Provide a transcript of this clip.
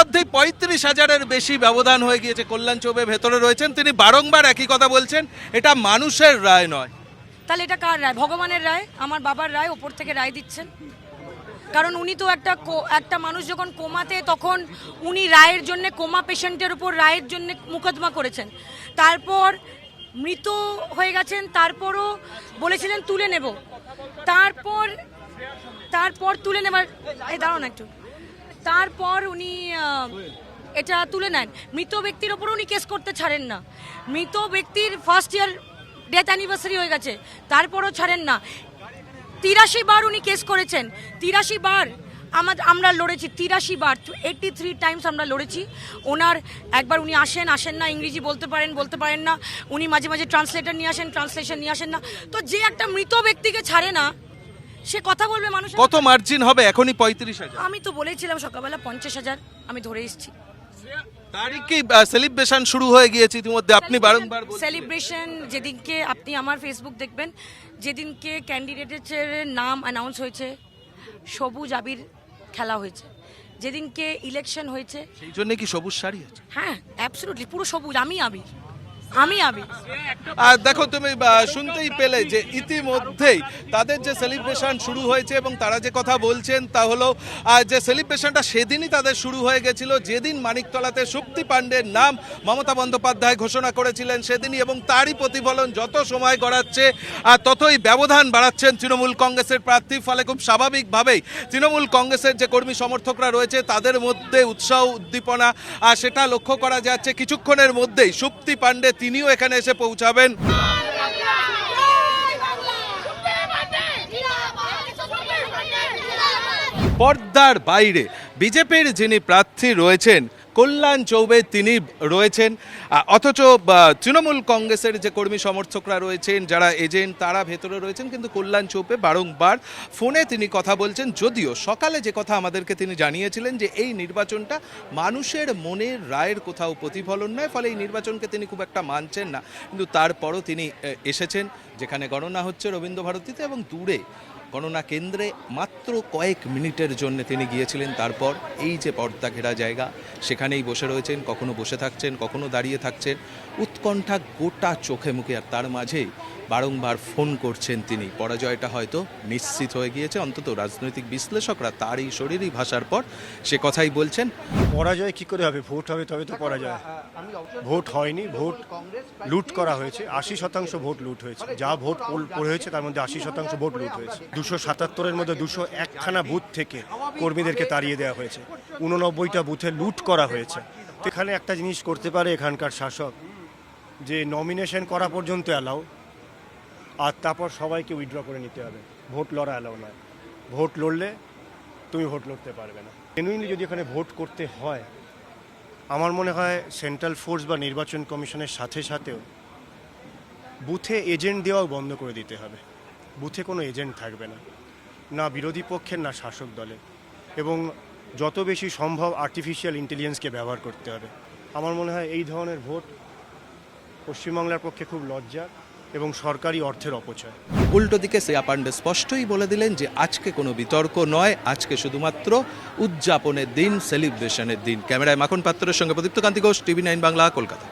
ইতিমধ্যেই পঁয়ত্রিশ হাজারের বেশি ব্যবধান হয়ে গিয়েছে কল্যাণ চৌবে। ভেতরে রয়েছেন তিনি, বারংবার একই কথা বলছেন, এটা মানুষের রায় নয়। তাহলে এটা কার রায়? ভগবানের রায়? আমার বাবার রায়? ওপর থেকে রায় দিচ্ছেন? কারণ উনি তো একটা একটা মানুষ যখন কোমাতে, তখন উনি রায়ের জন্য, কোমা পেশেন্টের উপর রায়ের জন্য মুকদ্দমা করেছেন। তারপর মৃত হয়ে গেছেন, তারপরও বলেছিলেন তুলে নেব। তারপর তারপর তুলে নেবার এই দাঁড়ান একটু। তারপর উনি এটা তুলে নেন। মৃত ব্যক্তির ওপর উনি কেস করতে ছাড়েন না। মৃত ব্যক্তির ফার্স্ট ইয়ার ডেথ অ্যানিভার্সারি হয়ে গেছে, তারপরও ছাড়েন না। তিরাশি বার উনি কেস করেছেন। তিরাশি বার আমাদের আমরা লড়েছি, তিরাশি বার এইটটি থ্রি টাইমস আমরা লড়েছি। ওনার, একবার উনি আসেন আসেন না, ইংরেজি বলতে পারেন বলতে পারেন না। উনি মাঝে মাঝে ট্রান্সলেটর নিয়ে আসেন ট্রান্সলেশন নিয়ে আসেন না। তো যে একটা মৃত ব্যক্তিকে ছাড়ে না সে কথা বলবে মানুষ কত মার্জিন হবে? এখনই পঁয়ত্রিশ হাজার। আমি তো বলেছিলাম সকালবেলা পঞ্চাশ হাজার আমি ধরে এসেছি। তারই কি সেলিব্রেশন শুরু হয়ে গিয়েছে ইতিমধ্যে? আপনি বারংবার। সেলিব্রেশন যেদিনকে আপনি আমার ফেসবুক দেখবেন যেদিনকে ক্যান্ডিডেটের নাম অ্যানাউন্স হয়েছে সবুজ আবির খেলা হয়েছে। যেদিনকে ইলেকশন হয়েছে সেই জন্য কি সবুজ শাড়ি আছে? হ্যাঁ অ্যাবসলুটলি পুরো সবুজ আমি আবির। আমি আবির। আর দেখো, তুমি শুনতেই পেলে যে ইতিমধ্যেই তাদের যে সেলিব্রেশন শুরু হয়েছে এবং তারা যে কথা বলছেন তা হলো যে সেলিব্রেশনটা সেদিনই তাদের শুরু হয়ে গেছিল। যেদিন মানিকতলাতে শক্তি পাণ্ডের নাম মমতা বন্দ্যোপাধ্যায় ঘোষণা করেছিলেন, সেদিনই এবং তারই প্রতিফলন যত সময় গড়াচ্ছে, আর ততই ব্যবধান বাড়াচ্ছেন তৃণমূল কংগ্রেসের প্রার্থী। ফলে খুব স্বাভাবিকভাবেই তৃণমূল কংগ্রেসের যে কর্মী সমর্থকরা রয়েছে, তাদের মধ্যে উৎসাহ, উদ্দীপনা সেটা লক্ষ্য করা যাচ্ছে, কিছুক্ষণের মধ্যেই সুপ্তি পাণ্ডে তিনিও এখানে এসে পৌঁছাবেন। পর্দার বাইরে বিজেপির যিনি প্রার্থী রয়েছেন কল্যাণ চৌবে তিনি রয়েছেন। অথচ তৃণমূল কংগ্রেসের যে কর্মী সমর্থকরা রয়েছেন, যারা এজেন্ট, তারা ভেতরে রয়েছেন, কিন্তু কল্যাণ চৌবে বারংবার ফোনে তিনি কথা বলছেন। যদিও সকালে যে কথা আমাদেরকে তিনি জানিয়েছিলেন যে, এই নির্বাচনটা মানুষের মনের রায়ের কোথাও প্রতিফলন নয়, ফলে এই নির্বাচনকে তিনি খুব একটা মানছেন না। কিন্তু তারপরও তিনি এসেছেন, যেখানে গণনা হচ্ছে রবীন্দ্রভারতীতে এবং দূরে। গণনা কেন্দ্রে মাত্র কয়েক মিনিটের জন্য তিনি গিয়েছিলেন। তারপর এই যে পর্দা ঘেরা জায়গা সেখানেই বসে রয়েছেন কখনো বসে থাকছেন কখনো দাঁড়িয়ে থাকছেন। উৎকণ্ঠা গোটা চোখে মুখে আর তার মাঝেই বারংবার ফোন করছেন তিনি। পরাজয়টা হয়তো নিশ্চিত হয়ে গিয়েছে। অন্তত রাজনৈতিক বিশ্লেষকরা তার এই শরীরই ভাষার পর সে কথাই বলছেন, পরাজয় কি করে হবে? ভোট হবে, তবে তো পরাজয়। ভোট হয়নি, ভোট লুট করা হয়েছে। আশি শতাংশ ভোট লুট হয়েছে। যা ভোট পড়ে হয়েছে, তার মধ্যে আশি শতাংশ ভোট লুট হয়েছে। দুশো সাতাত্তরের মধ্যে দুশো একখানা বুথ থেকে কর্মীদেরকে তাড়িয়ে দেওয়া হয়েছে। উননব্বইটা বুথে লুট করা হয়েছে। এখানে একটা জিনিস করতে পারে এখানকার শাসক। যে নমিনেশন করা পর্যন্ত অ্যালাউ আর তারপর সবাইকে উইথড্র করে নিতে হবে। ভোট লড়া অ্যালাউ নয়। ভোট লড়লে তুমি ভোট লড়তে পারবে না। জেনুইনলি যদি এখানে ভোট করতে হয়, আমার মনে হয় সেন্ট্রাল ফোর্স বা নির্বাচন কমিশনের সাথে সাথেও বুথে এজেন্ট দেওয়াও বন্ধ করে দিতে হবে। বুথে কোনো এজেন্ট থাকবে না। না বিরোধী পক্ষের, না শাসক দলের। এবং যত বেশি সম্ভব আর্টিফিশিয়াল ইন্টেলিজেন্সকে ব্যবহার করতে হবে। আমার মনে হয় এই ধরনের ভোট পশ্চিমবাংলার পক্ষে খুব লজ্জা এবং সরকারি অর্থের অপচয়। উল্টো দিকে শ্রেয়া পাণ্ডে স্পষ্টই বলে দিলেন যে, আজকে কোনো বিতর্ক নয়, আজকে শুধুমাত্র উদযাপনের দিন সেলিব্রেশনের দিন। ক্যামেরায় মাখন পাত্রের সঙ্গে প্রদীপ্ত কান্তি ঘোষ, টিভি নাইন বাংলা, কলকাতা।